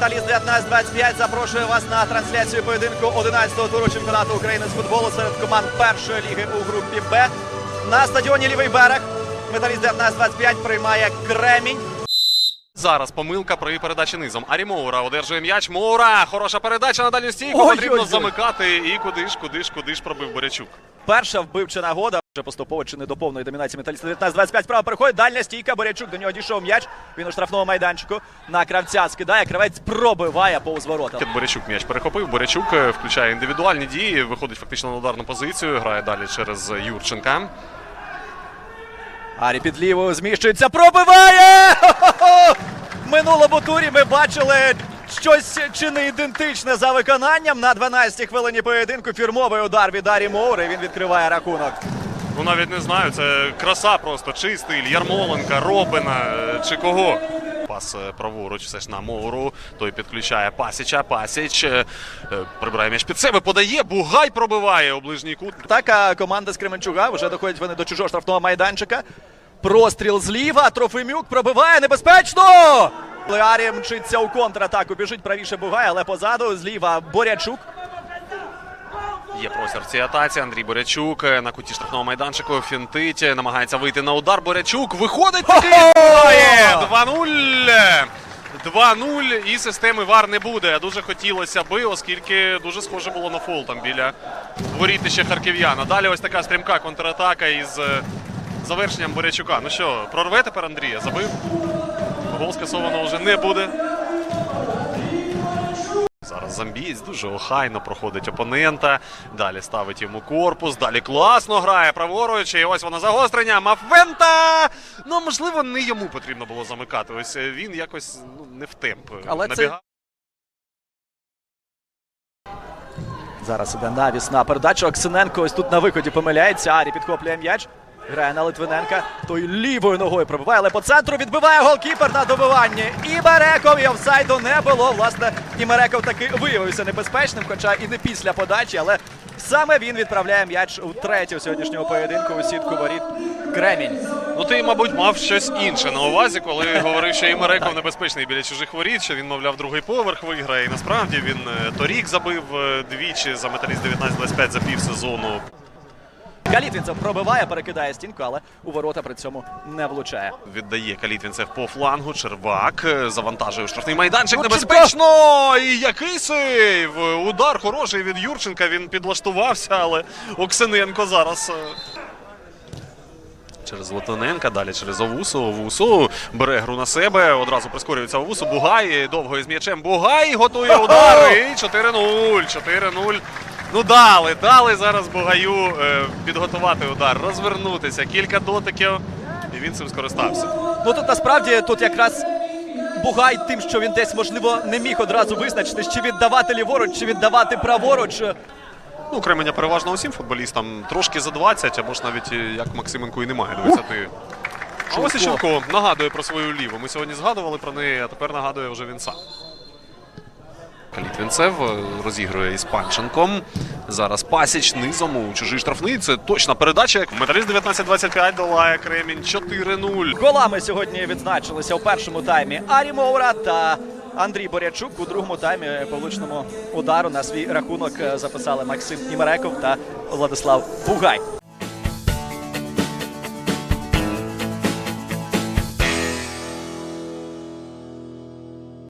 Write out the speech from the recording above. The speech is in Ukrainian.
Металіст 1925 запрошує вас на трансляцію поєдинку 11-го туру чемпіонату України з футболу серед команд першої ліги у групі Б. На стадіоні Лівий берег Металіст 1925 приймає Кремінь. Зараз помилка при передачі низом. Арі Моура одержує м'яч. Моура! Хороша передача на дальню стійку. Потрібно замикати. І куди ж, куди ж, куди ж пробив Борячук. Перша вбивча нагода. Вже поступово чи не до повної домінації металіста 19-25 право переходить. Дальня стійка. Борячук до нього дійшов м'яч. Він у штрафному майданчику. На кравця скидає. Кравець пробиває повз ворота. Борячук м'яч перехопив. Борячук е, включає індивідуальні дії, виходить фактично на ударну позицію. Грає далі через Юрченка. Арі під лівою зміщується, пробиває! Минулому турі ми бачили щось чи не ідентичне за виконанням. На 12-й хвилині поєдинку фірмовий удар від Арі Моури. Він відкриває рахунок. Ну навіть не знаю, це краса просто. Чи стиль Ярмоленка, Робина е, чи кого. Пас е, праворуч все ж на Моуру. Той підключає Пасіча. Пасіч е, прибирає м'яч під себе, подає. Бугай пробиває у ближній кут. Так, а команда з Кременчуга вже доходять вони до чужого штрафного майданчика. Простріл зліва. Трофимюк пробиває небезпечно. Але Арі мчиться у контратаку. Біжить правіше Бугай, але позаду зліва Борячук. Є простір в цій атаці. Андрій Борячук е, на куті штрафного майданчику фінтить, е, намагається вийти на удар. Борячук виходить таки. 2-0. 2-0 і системи ВАР не буде. Дуже хотілося би, оскільки дуже схоже було на фол там біля ворітища харків'яна. Далі ось така стрімка контратака із е, завершенням Борячука. Ну що, прорве тепер Андрія? Забив. Гол скасовано вже не буде. Зараз замбієць дуже охайно проходить опонента. Далі ставить йому корпус. Далі класно грає праворуч. І ось воно загострення. Мафвента! Ну, можливо, не йому потрібно було замикати. Ось е, він якось ну, не в темп. е, Але це- Зараз іде навісна передача. Оксиненко ось тут на виході помиляється. Арі підхоплює м'яч. Грає на Литвиненка. Той лівою ногою пробиває, але по центру відбиває голкіпер на добиванні. І Мереков і офсайду не було. Власне, і Мереков таки виявився небезпечним, хоча і не після подачі, але саме він відправляє м'яч у третю сьогоднішнього поєдинку у сітку воріт Кремінь. Ну, ти, мабуть, мав щось інше на увазі, коли говорив, що Імереков небезпечний біля чужих воріт, що він, мовляв, другий поверх виграє. І насправді він е, торік забив е, двічі за металіст 19-25 за півсезону. Калітвінцев пробиває, перекидає стінку, але у ворота при цьому не влучає. Віддає Калітвінцев по флангу. Червак е, завантажує штрафний майданчик. Небезпечно! І який сейв! Удар хороший від Юрченка. Він підлаштувався, але Оксененко зараз. е, Через Лотвиненка, далі через Овусу. Овусу бере гру на себе. Одразу прискорюється Овусу. Бугай довго із м'ячем. Бугай готує удар. І 4-0. 4-0. Ну дали, дали зараз Бугаю е, підготувати удар, розвернутися. Кілька дотиків. І він цим скористався. Ну тут насправді тут якраз Бугай тим, що він десь можливо не міг одразу визначити, чи віддавати ліворуч, чи віддавати праворуч. Ну, Кременя переважно усім футболістам трошки за 20, або ж навіть е, як Максименко і немає 20. А ось і нагадує про свою ліву. Ми сьогодні згадували про неї, а тепер нагадує вже він сам. Калітвінцев е, розігрує із Панченком. Зараз пасіч низом у чужий штрафний. Це точна передача. Металіст 19-25 долає Кремінь 4-0. Голами сьогодні відзначилися у першому таймі Арі Моура та Андрій Борячук. У другому таймі по влучному удару на свій рахунок е, записали Максим Імереков та Владислав Бугай.